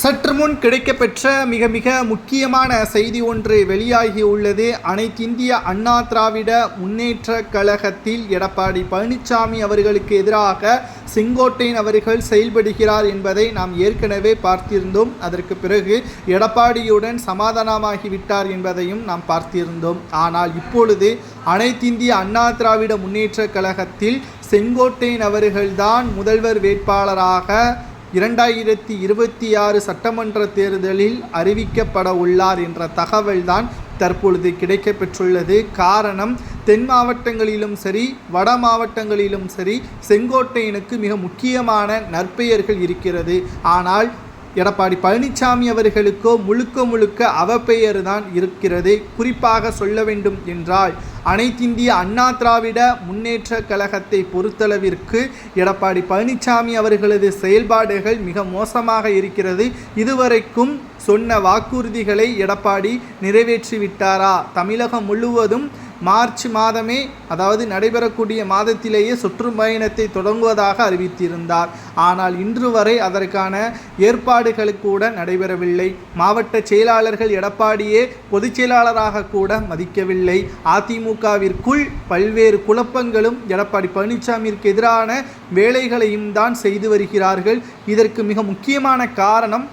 சற்று முன் கிடைக்கப்பெற்ற மிக மிக முக்கியமான செய்தி ஒன்று வெளியாகி உள்ளது. அனைத்திந்திய அண்ணா திராவிட முன்னேற்ற கழகத்தில் எடப்பாடி பழனிசாமி அவர்களுக்கு எதிராக செங்கோட்டையன் அவர்கள் செயல்படுகிறார் என்பதை நாம் ஏற்கனவே பார்த்திருந்தோம். அதற்கு பிறகு எடப்பாடியுடன் சமாதானமாகிவிட்டார் என்பதையும் நாம் பார்த்திருந்தோம். ஆனால் இப்பொழுது அனைத்திந்திய அண்ணா திராவிட முன்னேற்ற கழகத்தில் செங்கோட்டையன் அவர்கள்தான் முதல்வர் வேட்பாளராக இரண்டாயிரத்தி இருபத்தி ஆறு சட்டமன்ற தேர்தலில் அறிவிக்கப்பட உள்ளார் என்ற தகவல்தான் தற்பொழுது கிடைக்கப்பெற்றுள்ளது. காரணம் தென் மாவட்டங்களிலும் சரி வட மாவட்டங்களிலும் சரி செங்கோட்டையனுக்கு மிக முக்கியமான நற்பெயர்கள் இருக்கிறது. ஆனால் எடப்பாடி பழனிசாமி அவர்களுக்கோ முழுக்க முழுக்க அவப்பெயர் தான் இருக்கிறது குறிப்பாக சொல்ல வேண்டும் என்றால் அனைத்திந்திய அண்ணா திராவிட முன்னேற்ற கழகத்தை பொறுத்தளவிற்கு எடப்பாடி பழனிசாமி அவர்களது செயல்பாடுகள் மிக மோசமாக இருக்கிறது. இதுவரைக்கும் சொன்ன வாக்குறுதிகளை எடப்பாடி நிறைவேற்றிவிட்டாரா? தமிழகம் முழுவதும் மார்ச் மாதமே அதாவது நடைபெறக்கூடிய மாதத்திலேயே சுற்றுப்பயணத்தை தொடங்குவதாக அறிவித்திருந்தார். ஆனால் இன்று வரை அதற்கான ஏற்பாடுகள் கூட நடைபெறவில்லை. மாவட்ட செயலாளர்கள் எடப்பாடியே பொதுச் செயலாளராக கூட மதிக்கவில்லை. அதிமுகவிற்குள் பல்வேறு குழப்பங்களும் எடப்பாடி பழனிசாமிற்கு எதிரான வேலைகளையும் தான் செய்து வருகிறார்கள். இதற்கு மிக முக்கியமான காரணம்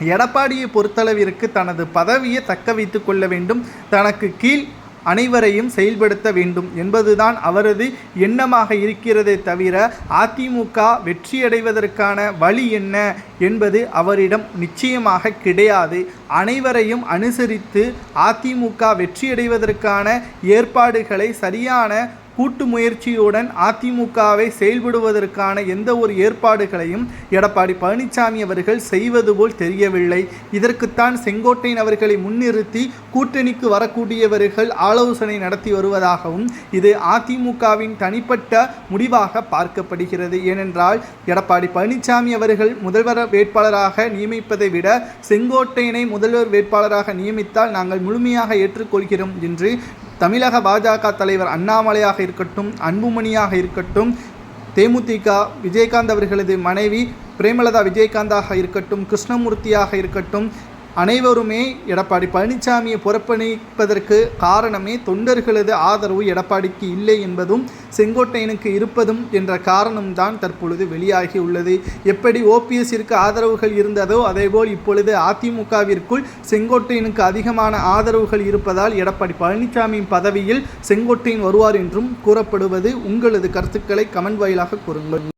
எடப்பாடியை பொறுத்தளவிற்கு தனது பதவியை தக்க வைத்து கொள்ள வேண்டும். தனக்கு கீழ் அனைவரையும் செயல்படுத்த வேண்டும் என்பதுதான் அவரது எண்ணமாக இருக்கிறதே தவிர அதிமுக வெற்றியடைவதற்கான வழி என்ன என்பது அவரிடம் நிச்சயமாக கிடையாது. அனைவரையும் அனுசரித்து அதிமுக வெற்றியடைவதற்கான ஏற்பாடுகளை சரியான கூட்டு முயற்சியுடன் அதிமுகவை செயல்படுவதற்கான எந்த ஒரு ஏற்பாடுகளையும் எடப்பாடி பழனிசாமி அவர்கள் செய்வது போல் தெரியவில்லை. இதற்குத்தான் செங்கோட்டையன் அவர்களை முன்னிறுத்தி கூட்டணிக்கு வரக்கூடியவர்கள் ஆலோசனை நடத்தி வருவதாகவும் இது அதிமுகவின் தனிப்பட்ட முடிவாக பார்க்கப்படுகிறது. ஏனென்றால் எடப்பாடி பழனிசாமி அவர்கள் முதல்வர் வேட்பாளராக நியமிப்பதை விட செங்கோட்டையனை முதல்வர் வேட்பாளராக நியமித்தால் நாங்கள் முழுமையாக ஏற்றுக்கொள்கிறோம் என்று தமிழக பாஜக தலைவர் அண்ணாமலையாக இருக்கட்டும் அன்புமணியாக இருக்கட்டும் தேமுதிக விஜயகாந்த் அவர்களது மனைவி பிரேமலதா விஜயகாந்தாக இருக்கட்டும் கிருஷ்ணமூர்த்தியாக இருக்கட்டும் அனைவருமே எடப்பாடி பழனிசாமியை புறப்பணிப்பதற்கு காரணமே தொண்டர்களது ஆதரவு எடப்பாடிக்கு இல்லை என்பதும் செங்கோட்டையனுக்கு இருப்பதும் என்ற காரணம்தான் தற்பொழுது வெளியாகி உள்ளது. எப்படி ஓபிஎஸ்ஸிற்கு ஆதரவுகள் இருந்ததோ அதேபோல் இப்பொழுது அதிமுகவிற்குள் செங்கோட்டையனுக்கு அதிகமான ஆதரவுகள் இருப்பதால் எடப்பாடி பழனிசாமியின் பதவியில் செங்கோட்டையன் வருவார் என்றும் கூறப்படுவது உங்களது கருத்துக்களை கமெண்ட் வாயிலாக கூறுங்கள்.